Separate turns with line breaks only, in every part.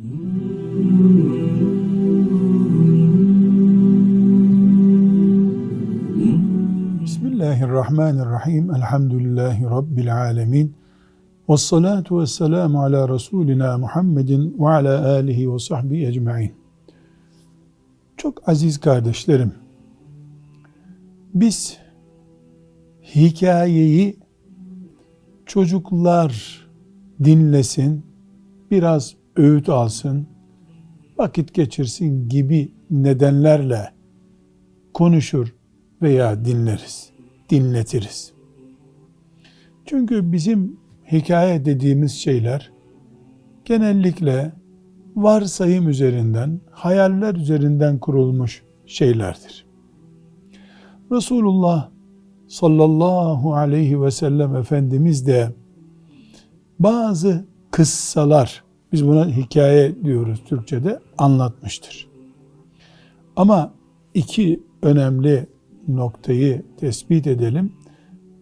Bismillahirrahmanirrahim. Elhamdülillahi Rabbil alemin. Ve salatu ve selamu ala Resulina Muhammedin ve ala alihi ve sahbihi ecma'in. Çok aziz kardeşlerim, biz hikayeyi çocuklar dinlesin, biraz öğüt alsın, vakit geçirsin gibi nedenlerle konuşur veya dinleriz, dinletiriz. Çünkü bizim hikaye dediğimiz şeyler genellikle varsayım üzerinden, hayaller üzerinden kurulmuş şeylerdir. Resulullah sallallahu aleyhi ve sellem Efendimiz de bazı kıssalar, biz buna hikaye diyoruz Türkçe'de, anlatmıştır. Ama iki önemli noktayı tespit edelim.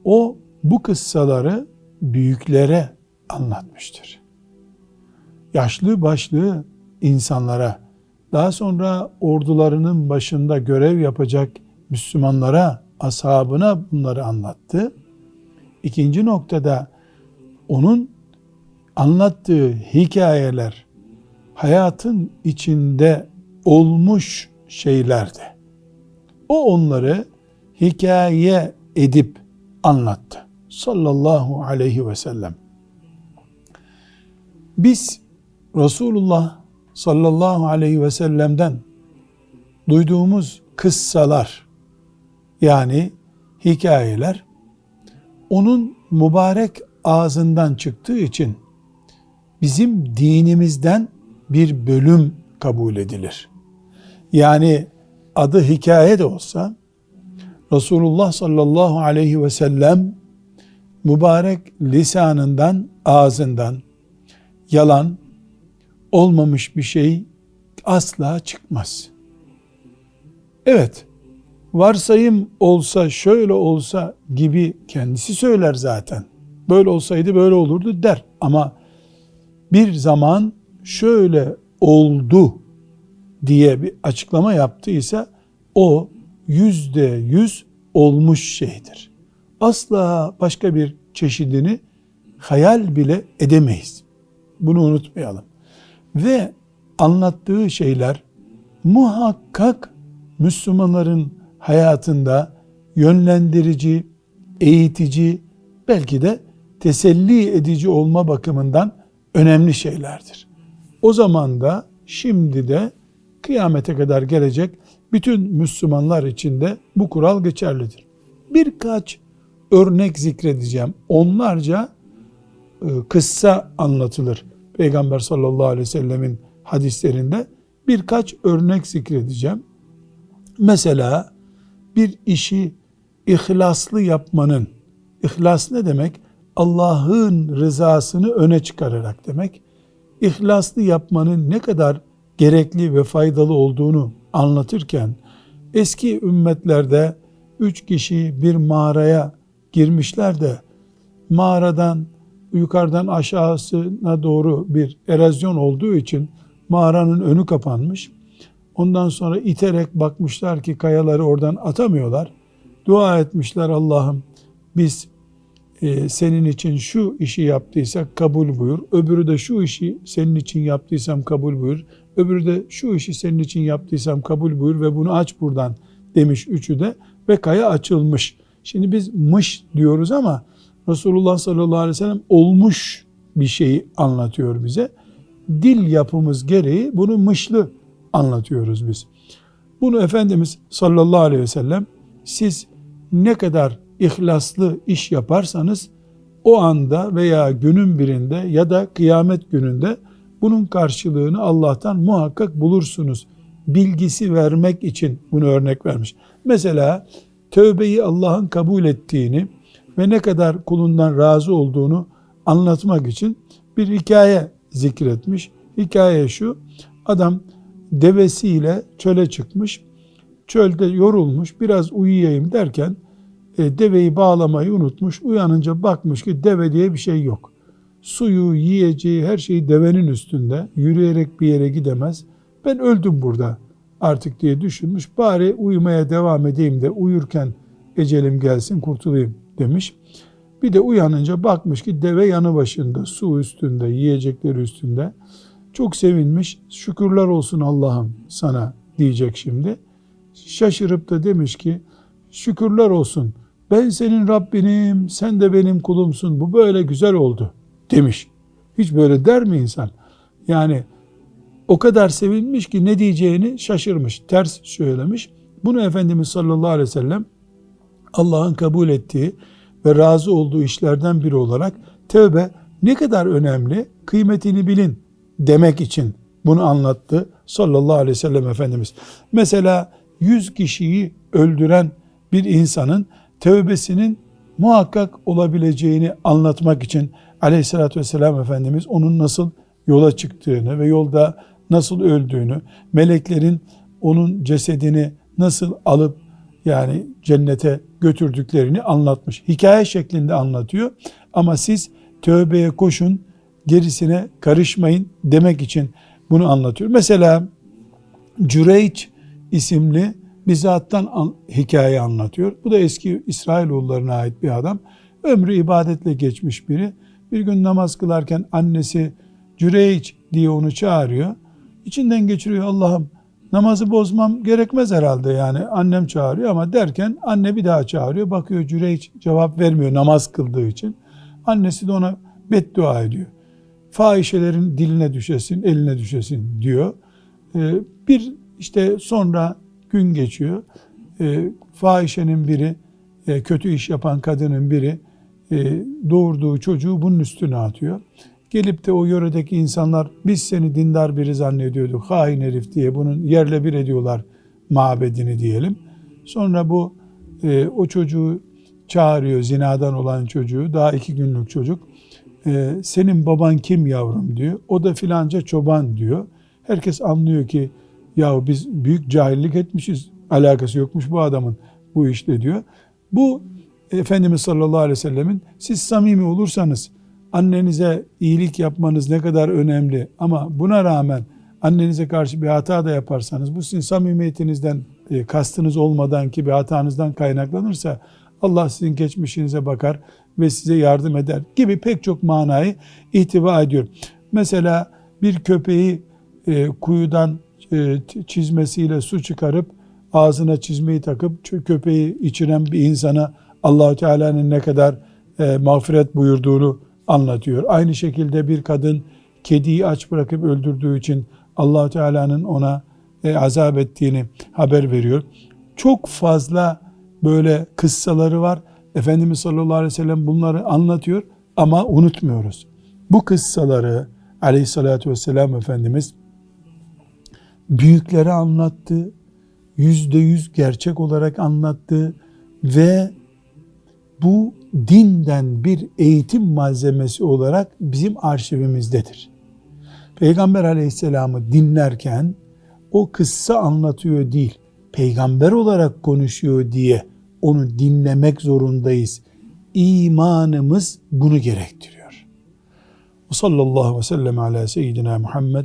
O bu kıssaları büyüklere anlatmıştır. Yaşlı başlı insanlara, daha sonra ordularının başında görev yapacak Müslümanlara, ashabına bunları anlattı. İkinci noktada onun anlattığı hikayeler hayatın içinde olmuş şeylerdi. O onları hikaye edip anlattı. Sallallahu aleyhi ve sellem. Biz Resulullah sallallahu aleyhi ve sellem'den duyduğumuz kıssalar yani hikayeler onun mübarek ağzından çıktığı için bizim dinimizden bir bölüm kabul edilir. Yani adı hikaye de olsa Resulullah sallallahu aleyhi ve sellem mübarek lisanından, ağzından yalan olmamış bir şey asla çıkmaz. Evet, varsayım olsa, şöyle olsa gibi kendisi söyler zaten. Böyle olsaydı böyle olurdu der. Ama bir zaman şöyle oldu diye bir açıklama yaptıysa o yüzde yüz olmuş şeydir. Asla başka bir çeşidini hayal bile edemeyiz. Bunu unutmayalım. Ve anlattığı şeyler muhakkak Müslümanların hayatında yönlendirici, eğitici, belki de teselli edici olma bakımından önemli şeylerdir. O zaman da şimdi de kıyamete kadar gelecek bütün Müslümanlar için de bu kural geçerlidir. Birkaç örnek zikredeceğim. Onlarca e, kıssa anlatılır. Peygamber sallallahu aleyhi ve sellemin hadislerinde birkaç örnek zikredeceğim. Mesela bir işi ihlaslı yapmanın, ihlas ne demek? Allah'ın rızasını öne çıkararak demek. İhlaslı yapmanın ne kadar gerekli ve faydalı olduğunu anlatırken eski ümmetlerde üç kişi bir mağaraya girmişler de mağaradan yukarıdan aşağısına doğru bir erozyon olduğu için mağaranın önü kapanmış. Ondan sonra iterek bakmışlar ki kayaları oradan atamıyorlar. Dua etmişler Allah'ım biz e, senin için şu işi yaptıysak kabul buyur. Öbürü de şu işi senin için yaptıysam kabul buyur. Öbürü de şu işi senin için yaptıysam kabul buyur ve bunu aç buradan demiş üçü de ve kaya açılmış. Şimdi biz mış diyoruz ama Resulullah sallallahu aleyhi ve sellem olmuş bir şeyi anlatıyor bize. Dil yapımız gereği bunu mışlı anlatıyoruz biz. Bunu Efendimiz sallallahu aleyhi ve sellem siz ne kadar ihlaslı iş yaparsanız o anda veya günün birinde ya da kıyamet gününde bunun karşılığını Allah'tan muhakkak bulursunuz. Bilgisi vermek için bunu örnek vermiş. Mesela tövbeyi Allah'ın kabul ettiğini ve ne kadar kulundan razı olduğunu anlatmak için bir hikaye zikretmiş. Hikaye şu, adam devesiyle çöle çıkmış, çölde yorulmuş, biraz uyuyayım derken e, deveyi bağlamayı unutmuş, uyanınca bakmış ki deve diye bir şey yok. suyu, yiyeceği, her şeyi devenin üstünde. Yürüyerek bir yere gidemez. Ben öldüm burada artık diye düşünmüş. Bari uyumaya devam edeyim de uyurken ecelim gelsin kurtulayım demiş. Bir de uyanınca bakmış ki deve yanı başında, su üstünde, yiyecekleri üstünde. Çok sevinmiş. Şükürler olsun Allah'ım sana diyecek şimdi. Şaşırıp da demiş ki şükürler olsun. Ben senin Rabbinim, sen de benim kulumsun. Bu böyle güzel oldu demiş. Hiç böyle der mi insan? Yani o kadar sevinmiş ki ne diyeceğini şaşırmış. Ters söylemiş. Bunu Efendimiz sallallahu aleyhi ve sellem Allah'ın kabul ettiği ve razı olduğu işlerden biri olarak tövbe ne kadar önemli kıymetini bilin demek için bunu anlattı sallallahu aleyhi ve sellem Efendimiz. Mesela 100 kişiyi öldüren bir insanın tövbesinin muhakkak olabileceğini anlatmak için aleyhissalatü vesselam Efendimiz onun nasıl yola çıktığını ve yolda nasıl öldüğünü, meleklerin onun cesedini nasıl alıp yani cennete götürdüklerini anlatmış. Hikaye şeklinde anlatıyor ama siz tövbeye koşun, gerisine karışmayın demek için bunu anlatıyor. Mesela Cüreyç isimli bir zattan an, hikaye anlatıyor. Bu da eski İsrailoğullarına ait bir adam. Ömrü ibadetle geçmiş biri. Bir gün namaz kılarken annesi Cüreyç diye onu çağırıyor. İçinden geçiriyor Allah'ım namazı bozmam gerekmez herhalde yani annem çağırıyor ama derken anne bir daha çağırıyor. Bakıyor Cüreyç cevap vermiyor namaz kıldığı için. Annesi de ona beddua ediyor. Fahişelerin diline düşesin, eline düşesin diyor. Ee, bir işte sonra gün geçiyor. Ee, fahişenin biri, e, kötü iş yapan kadının biri e, doğurduğu çocuğu bunun üstüne atıyor. Gelip de o yöredeki insanlar biz seni dindar biri zannediyorduk, hain herif diye bunun yerle bir ediyorlar mabedini diyelim. Sonra bu e, o çocuğu çağırıyor, zinadan olan çocuğu, daha iki günlük çocuk. E, senin baban kim yavrum diyor. O da filanca çoban diyor. Herkes anlıyor ki ya biz büyük cahillik etmişiz, alakası yokmuş bu adamın bu işle diyor. Bu Efendimiz sallallahu aleyhi ve sellemin siz samimi olursanız annenize iyilik yapmanız ne kadar önemli ama buna rağmen annenize karşı bir hata da yaparsanız bu sizin samimiyetinizden e, kastınız olmadan ki bir hatanızdan kaynaklanırsa Allah sizin geçmişinize bakar ve size yardım eder gibi pek çok manayı ihtiva ediyor. Mesela bir köpeği e, kuyudan çizmesiyle su çıkarıp ağzına çizmeyi takıp köpeği içiren bir insana Allahü Teala'nın ne kadar e, mağfiret buyurduğunu anlatıyor. Aynı şekilde bir kadın kediyi aç bırakıp öldürdüğü için allah Teala'nın ona e, azap ettiğini haber veriyor. Çok fazla böyle kıssaları var. Efendimiz sallallahu aleyhi ve sellem bunları anlatıyor ama unutmuyoruz. Bu kıssaları aleyhissalatü vesselam Efendimiz büyüklere anlattı, yüzde yüz gerçek olarak anlattı ve bu dinden bir eğitim malzemesi olarak bizim arşivimizdedir. Peygamber aleyhisselamı dinlerken o kıssa anlatıyor değil, peygamber olarak konuşuyor diye onu dinlemek zorundayız. İmanımız bunu gerektiriyor. Sallallahu aleyhi ve sellem ala seyyidina Muhammed